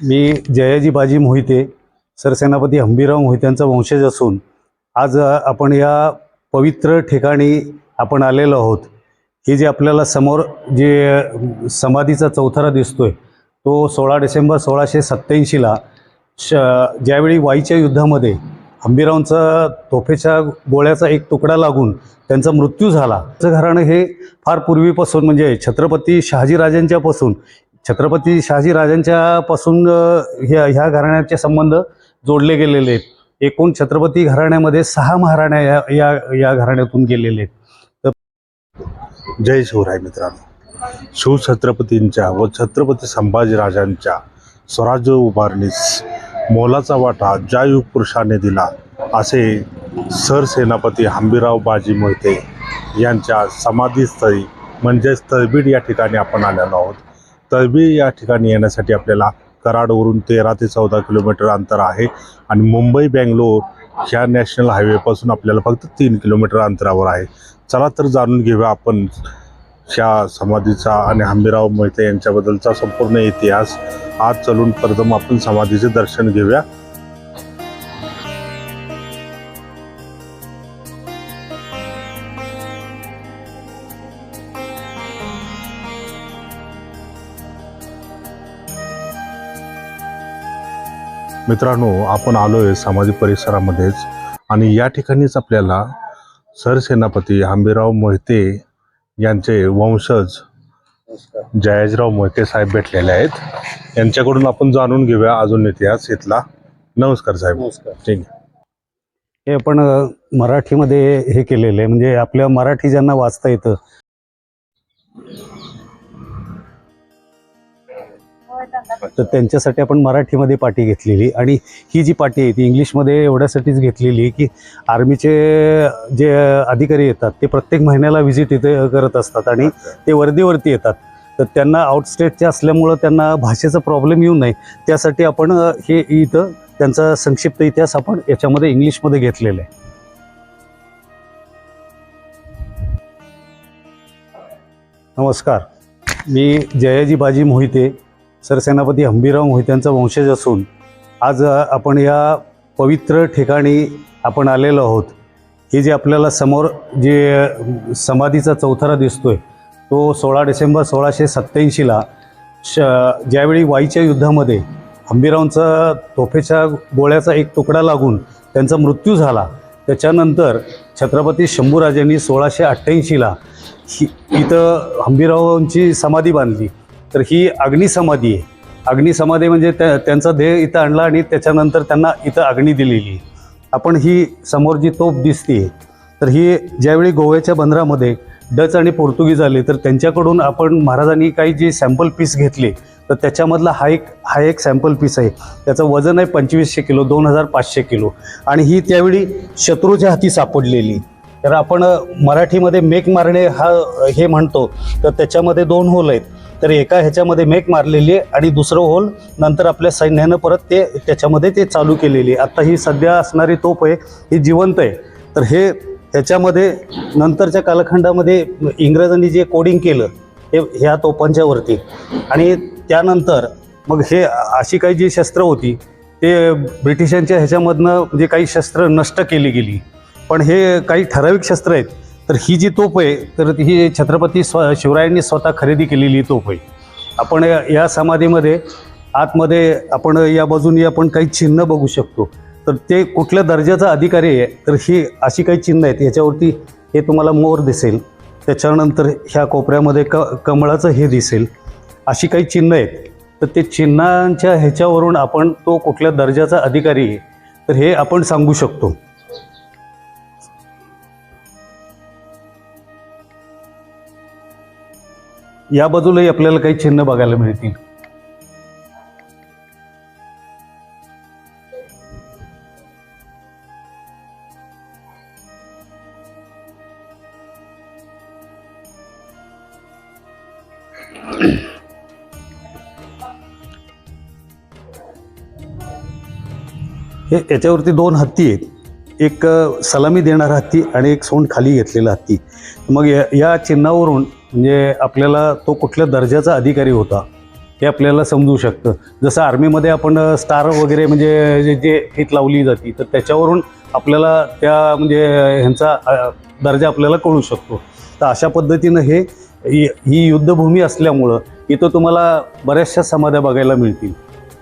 मी जयाजी बाजी मोहिते सरसेनापती हंबीराव मोहित्यांचा वंशज असून आज आपण या पवित्र ठिकाणी आपण आलेलो आहोत. हे जे आपल्याला समोर जे समाधीचा चौथरा दिसतोय तो सोळा डिसेंबर सोळाशे सत्त्याऐंशीला श ज्यावेळी वाईच्या युद्धामध्ये हंबीरावांचा तोफेच्या गोळ्याचा एक तुकडा लागून त्यांचा मृत्यू झाला. त्याचं घराणं हे फार पूर्वीपासून म्हणजे छत्रपती शहाजीराजांच्यापासून छत्रपती शहाजीराजांच्या पासून ह्या ह्या घराण्याचे संबंध जोडले गेलेले आहेत. एकूण छत्रपती घराण्यामध्ये सहा महाराण्या या या या घराण्यातून गेलेले आहेत. जय शिवराय मित्रांनो. शिवछत्रपतींच्या व छत्रपती संभाजीराजांच्या स्वराज्य उभारणीस मोलाचा वाटा ज्या युग पुरुषाने दिला असे सरसेनापती हंबीराव बाजी मोहिते यांच्या समाधीस्थळी म्हणजेच तळबीड या ठिकाणी आपण आलेलो आहोत. तळबीड या ठिकाणी येण्यासाठी आपल्याला कराडवरून तेरा ते चौदा किलोमीटर अंतर आहे. आणि मुंबई बँगलोर ह्या नॅशनल हायवेपासून आपल्याला फक्त तीन किलोमीटर अंतरावर आहे. चला तर जाणून घेऊया आपण ह्या समाधीचा आणि हंबीराव मोहिते यांच्याबद्दलचा संपूर्ण इतिहास. आज चलून प्रथम आपण समाधीचे दर्शन घेऊया. मित्रांनो आपण आलोय समाधी परिसरामध्येच आणि या ठिकाणीच आपल्याला सरसेनापती हंबीराव मोहिते यांचे वंशज जयाजीराव मोहिते साहेब भेटलेले आहेत. यांच्याकडून आपण जाणून घेऊया अजून इतिहास इथला. नमस्कार साहेब. नमस्कार. ठीक आहे. हे आपण मराठीमध्ये हे केलेलं आहे. म्हणजे आपल्या मराठी ज्यांना वाचता येतं तर त्यांच्यासाठी आपण मराठीमध्ये पाटी घेतलेली आणि ही जी पाटी आहे ती इंग्लिशमध्ये एवढ्यासाठीच घेतलेली आहे की आर्मीचे जे अधिकारी येतात ते प्रत्येक महिन्याला व्हिजिट इथे करत असतात आणि ते वर्दीवरती येतात. तर त्यांना आउटस्टेटचे असल्यामुळं त्यांना भाषेचा प्रॉब्लेम येऊ नये. त्यासाठी आपण हे इथं त्यांचा संक्षिप्त इतिहास आपण याच्यामध्ये इंग्लिशमध्ये घेतलेला आहे. नमस्कार. मी जयाजी बाजी मोहिते. सरसेनापती हंबीराव मोहित्यांचा वंशज असून आज आपण या पवित्र ठिकाणी आपण आलेलो आहोत. हे जे आपल्याला समोर जे समाधीचा चौथरा दिसतोय तो सोळा डिसेंबर सोळाशे सत्त्याऐंशीला श ज्यावेळी वाईच्या युद्धामध्ये हंबीरावांचा तोफेच्या गोळ्याचा एक तुकडा लागून त्यांचा मृत्यू झाला त्याच्यानंतर छत्रपती शंभूराजांनी सोळाशे अठ्ठ्याऐंशीला ही इथं हंबीरावांची समाधी बांधली. तर ही अग्निसमाधी आहे. अग्निसमाधी म्हणजे त्या त्यांचा देह इथं आणला आणि त्याच्यानंतर त्यांना इथं अग्नी दिलेली. आपण ही समोर जी तोफ दिसते तर ही ज्यावेळी गोव्याच्या बंदरामध्ये डच आणि पोर्तुगीज आले तर त्यांच्याकडून आपण महाराजांनी काही जे सॅम्पल पीस घेतले तर त्याच्यामधला हा एक हा एक सॅम्पल पीस आहे. त्याचं वजन आहे पंचवीसशे किलो दोन हजार पाचशे किलो. आणि ही त्यावेळी शत्रूच्या हाती सापडलेली. तर आपण मराठीमध्ये मेक मारणे हा हे म्हणतो तर त्याच्यामध्ये दोन होल आहेत. तर एका ह्याच्यामध्ये मेक मारलेली आहे आणि दुसरं होल नंतर आपल्या सैन्यानं परत ते त्याच्यामध्ये ते चालू केलेली आहे. आत्ता ही सध्या असणारी तोफ आहे ही जिवंत आहे. तर हे ह्याच्यामध्ये नंतरच्या कालखंडामध्ये इंग्रजांनी जे कोडिंग केलं हे ह्या तोफांच्यावरती आणि त्यानंतर मग हे अशी काही जी शस्त्र होती ते ब्रिटिशांच्या ह्याच्यामधनं म्हणजे काही शस्त्र नष्ट केली गेली. पण हे काही ठराविक शस्त्र आहेत तर ही जी तोफ आहे तर ही छत्रपती स्व शिवरायांनी स्वतः खरेदी केलेली तोफ आहे. आपण या- समाधीमध्ये आतमध्ये आपण या बाजूनी आपण काही चिन्ह बघू शकतो. तर ते कुठल्या दर्जाचा अधिकारी आहे तर ही अशी काही चिन्ह आहेत. याच्यावरती हे तुम्हाला मोर दिसेल. त्याच्यानंतर ह्या कोपऱ्यामध्ये क कमळाचं हे दिसेल. अशी काही चिन्ह आहेत. तर ते चिन्हांच्या ह्याच्यावरून आपण तो कुठल्या दर्जाचा अधिकारी आहे तर हे आपण सांगू शकतो. या बाजूलाही आपल्याला काही चिन्ह बघायला मिळतील. हे याच्यावरती दोन हत्ती आहेत. एक सलामी देणारा हत्ती आणि एक सोंड खाली घेतलेला हत्ती. मग या या चिन्हावरून म्हणजे आपल्याला तो कुठल्या दर्जाचा अधिकारी होता हे आपल्याला समजू शकतं. जसं आर्मीमध्ये आपण स्टार वगैरे म्हणजे जे- जे फित लावली जाते तर त्याच्यावरून आपल्याला त्या म्हणजे ह्यांचा दर्जा आपल्याला कळू शकतो. तर अशा पद्धतीनं हे ही युद्धभूमी असल्यामुळं इथं तुम्हाला बऱ्याचशा समाध्या बघायला मिळतील.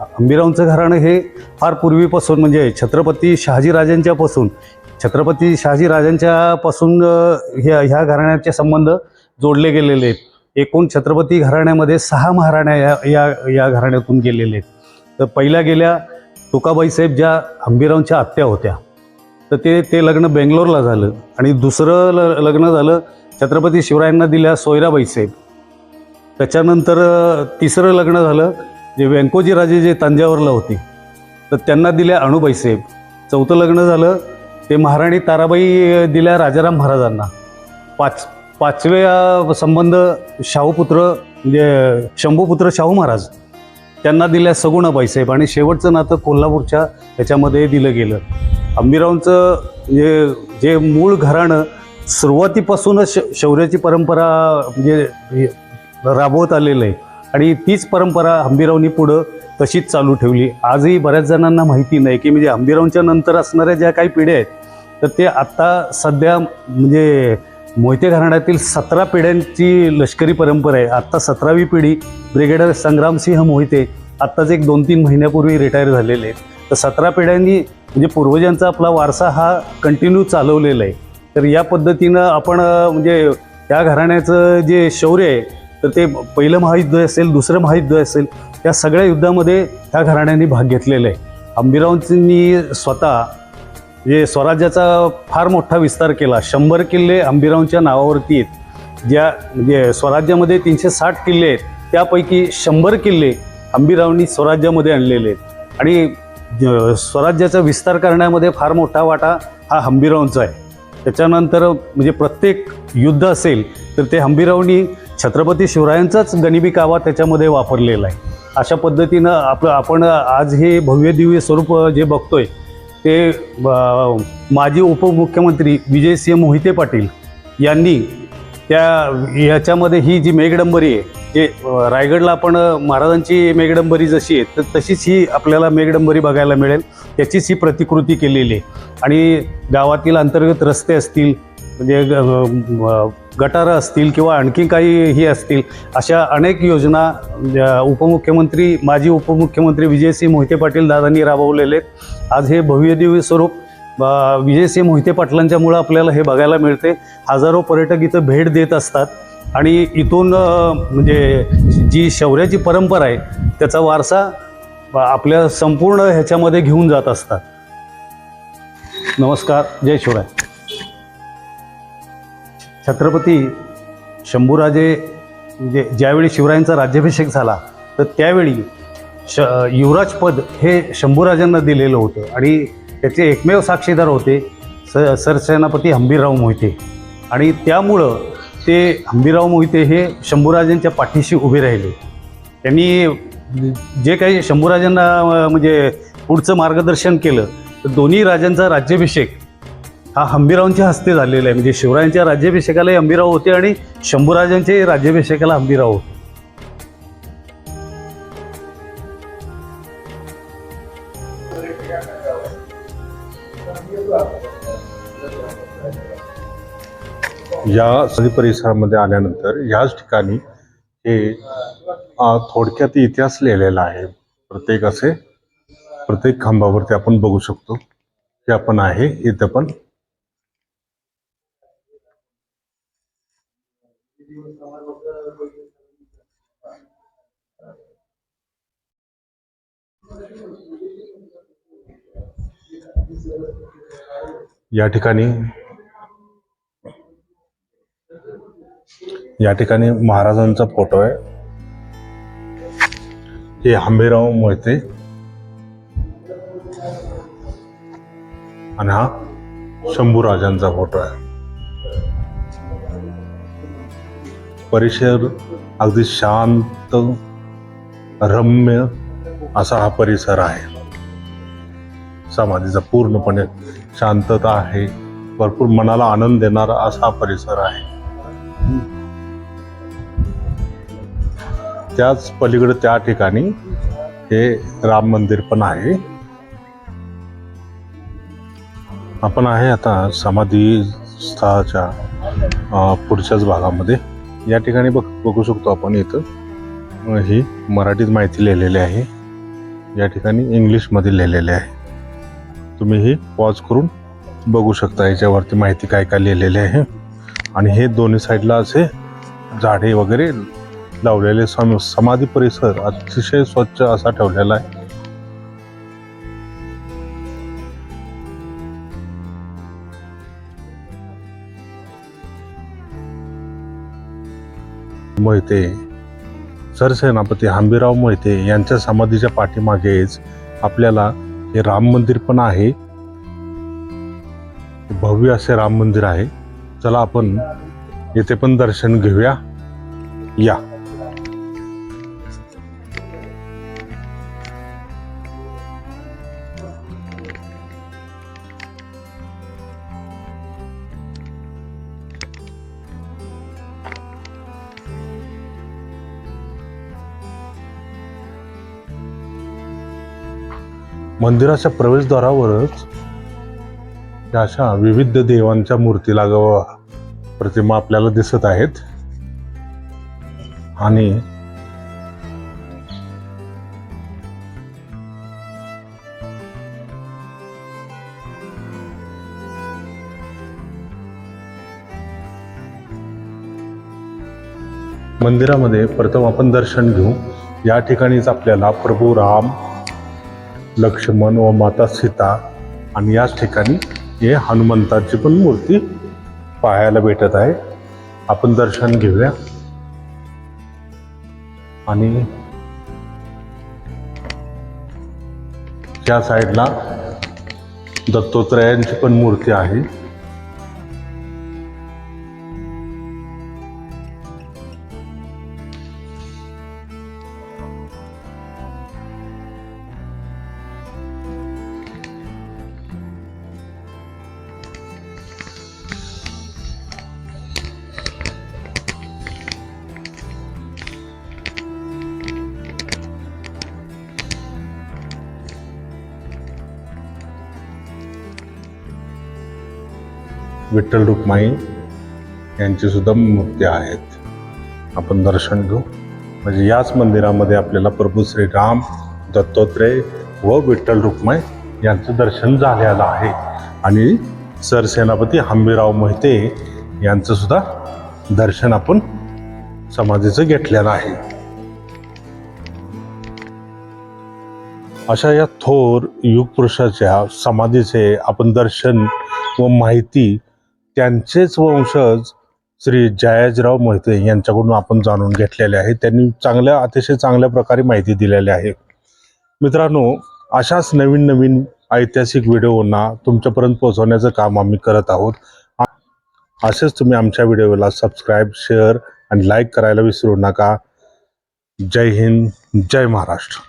अंबिरावचं घराणं हे फार पूर्वीपासून म्हणजे छत्रपती शहाजीराजांच्यापासून छत्रपती शहाजीराजांच्यापासून ह्या ह्या घराण्याचे संबंध जोडले गेलेले आहेत. एकूण छत्रपती घराण्यामध्ये सहा महाराण्या या या या घराण्यातून गेलेले आहेत. तर पहिल्या गेल्या तुकाबाईसाहेब ज्या हंबीरावच्या आत्या होत्या तर ते ते लग्न बेंगलोरला झालं. आणि दुसरं ल लग्न झालं छत्रपती शिवरायांना दिल्या सोयराबाईसाहेब त्याच्यानंतर तिसरं लग्न झालं जे व्यंकोजी राजे जे तंजावरला होते तर त्यांना दिल्या अणुबाईसाहेब चौथं लग्न झालं ते महाराणी ताराबाई दिल्या राजाराम महाराजांना. पाच पाचव्या संबंध शाहूपुत्र म्हणजे शंभूपुत्र शाहू महाराज त्यांना दिल्या सगुणाबाई साहेब आणि शेवटचं नातं कोल्हापूरच्या ह्याच्यामध्ये दिलं गेलं. अंबिरावांचं जे म्हणजे, जे मूळ घराणं सुरुवातीपासूनच श शौर्याची परंपरा म्हणजे हे राबवत आलेलं आहे. आणि तीच परंपरा हंबीरावनी पुढं तशीच चालू ठेवली. आजही बऱ्याच जणांना माहिती नाही की म्हणजे हंबीरावच्या नंतर असणाऱ्या ज्या काही पिढ्या आहेत तर ते आत्ता सध्या म्हणजे मोहिते घराण्यातील सतरा पिढ्यांची लष्करी परंपरा आहे. आत्ता सतरावी पिढी ब्रिगेडर संग्रामसिंह मोहिते आत्ताच एक दोन तीन महिन्यापूर्वी रिटायर झालेले आहेत. तर सतरा पिढ्यांनी म्हणजे पूर्वजांचा आपला वारसा हा कंटिन्यू चालवलेला आहे. तर या पद्धतीनं आपण म्हणजे या घराण्याचं जे शौर्य आहे तर ते पहिलं महायुद्ध असेल दुसरं महायुद्ध असेल या सगळ्या युद्धामध्ये त्या घराण्याने भाग घेतलेला आहे. अंबिरावांनी स्वतः जे स्वराज्याचा फार मोठा विस्तार केला शंभर किल्ले अंबिरावांच्या नावावरती आहेत. ज्या म्हणजे स्वराज्यामध्ये तीनशे साठ किल्ले आहेत त्यापैकी शंभर किल्ले आंबीरावनी स्वराज्यामध्ये आणलेले आहेत. आणि स्वराज्याचा विस्तार करण्यामध्ये फार मोठा वाटा हा हंबीरावांचा आहे. त्याच्यानंतर म्हणजे प्रत्येक युद्ध असेल तर ते हंबीरावनी छत्रपती शिवरायांचाच गणिबी कावा त्याच्यामध्ये वापरलेला आहे. अशा पद्धतीनं आपलं आपण आज हे भव्य दिव्य स्वरूप जे बघतोय ते माजी उपमुख्यमंत्री विजयसिंह मोहिते पाटील यांनी त्या ह्याच्यामध्ये ही जी मेघडंबरी आहे जे रायगडला आपण महाराजांची मेघडंबरी जशी आहे तर तशीच ही आपल्याला मेघडंबरी बघायला मिळेल. त्याचीच ही प्रतिकृती केलेली आहे. आणि गावातील अंतर्गत रस्ते असतील म्हणजे ग- गटारं असतील किंवा आणखी काही ही असतील अशा अनेक योजना उपमुख्यमंत्री माजी उपमुख्यमंत्री विजयसिंह मोहिते पाटील दादांनी राबवलेले आहेत. आज हे भव्य दिव्य स्वरूप विजयसिंह मोहिते पाटलांच्यामुळं आपल्याला हे बघायला मिळते. हजारो पर्यटक इथं भेट देत असतात. आणि इथून म्हणजे जी शौर्याची परंपरा आहे त्याचा वारसा आपल्या संपूर्ण ह्याच्यामध्ये घेऊन जात असतात. नमस्कार जय शिवराय. छत्रपती शंभूराजे म्हणजे ज्यावेळी शिवरायांचा राज्याभिषेक झाला तर त्यावेळी श युवराजपद हे शंभूराजांना दिलेलं होतं आणि त्याचे एकमेव साक्षीदार होते स सरसेनापती हंबीरराव मोहिते. आणि त्यामुळं ते हंबीरराव मोहिते हे शंभूराजांच्या पाठीशी उभे राहिले. त्यांनी जे काही शंभूराजांना म्हणजे पुढचं मार्गदर्शन केलं तर दोन्ही राजांचा राज्याभिषेक हा हंबीरावांच्या हस्ते झालेला आहे. म्हणजे शिवरायांच्या राज्याभिषेकालाही हंबीराव होते आणि शंभूराजांच्या राज्याभिषेकाला हंबीराव होते. या सदी परिसरामध्ये आल्यानंतर याच ठिकाणी हे थोडक्यात इतिहास लिहिलेला आहे. प्रत्येक असे प्रत्येक खांबावरती आपण बघू शकतो. हे आपण आहे इथं पण या ठिकाणी या ठिकाणी महाराजांचा फोटो आहे. हे आंबेराव मोहिते. आणि हा शंभूराजांचा फोटो आहे. परिसर अगदी शांत रम्य असा हा परिसर आहे. समाधीचा पूर्णपणे शांतता आहे. भरपूर मनाला आनंद देणारा असा परिसर आहे. त्याच पलीकडे त्या ठिकाणी हे राम मंदिर पण आहे. आपण आहे आता समाधी स्थळाच्या पुढच्याच भागामध्ये. या ठिकाणी बघ बघू शकतो आपण इथं ही मराठीत माहिती लिहिलेली आहे. या ठिकाणी इंग्लिशमध्ये लिहिलेली आहे. तुम्ही ही पॉज करून बघू शकता याच्यावरती माहिती काय काय लिहिलेली आहे. आणि हे दोन्ही साईडला असे झाडे वगैरे लावलेले सम समाधी परिसर अतिशय स्वच्छ असा ठेवलेला आहे. मोहिते सरसेनापती हंबीराव मोहिते यांच्या समाधीच्या पाठीमागेच आपल्याला हे राम मंदिर पण आहे. भव्य असे राम मंदिर आहे. चला आपण येथे पण दर्शन घेऊया. या. मंदिराच्या प्रवेशद्वारावरच अशा विविध देवांच्या मूर्ती लागावा प्रतिमा आपल्याला दिसत आहेत. आणि मंदिरामध्ये प्रथम आपण दर्शन घेऊ. या ठिकाणीच आपल्याला प्रभू राम लक्ष्मण व माता सीता आणि याच ठिकाणी हे हनुमंताची पण मूर्ती पाहायला भेटत आहे. आपण दर्शन घेऊया. आणि त्या साईडला दत्तोत्रयांची पण मूर्ती आहे. विठ्ठल रुक्माई यांची सुद्धा मूर्ती आहेत. आपण दर्शन घेऊ. म्हणजे याच मंदिरामध्ये आपल्याला प्रभू श्रीराम दत्तोत्रेय व विठ्ठल रुक्माई यांचं दर्शन झालेलं आहे. आणि सरसेनापती हंबीराव मोहिते यांचं सुद्धा दर्शन आपण समाधीचं घेतलेलं आहे. अशा या थोर युगपुरुषाच्या समाधीचे आपण दर्शन व माहिती त्यांचेच वंशज श्री जयाजीराव मोहिते यांच्याकडून आपण जाणून घेतलेले आहे. त्यांनी चांगल्या अतिशय चांगल्या प्रकारे माहिती दिलेली आहे. मित्रांनो अशाच नवीन नवीन ऐतिहासिक व्हिडिओना तुमच्यापर्यंत पोहोचवण्याचं काम आम्ही करत आहोत. असेच तुम्ही आमच्या व्हिडिओला सबस्क्राईब शेअर आणि लाईक करायला विसरू नका. जय हिंद जय महाराष्ट्र.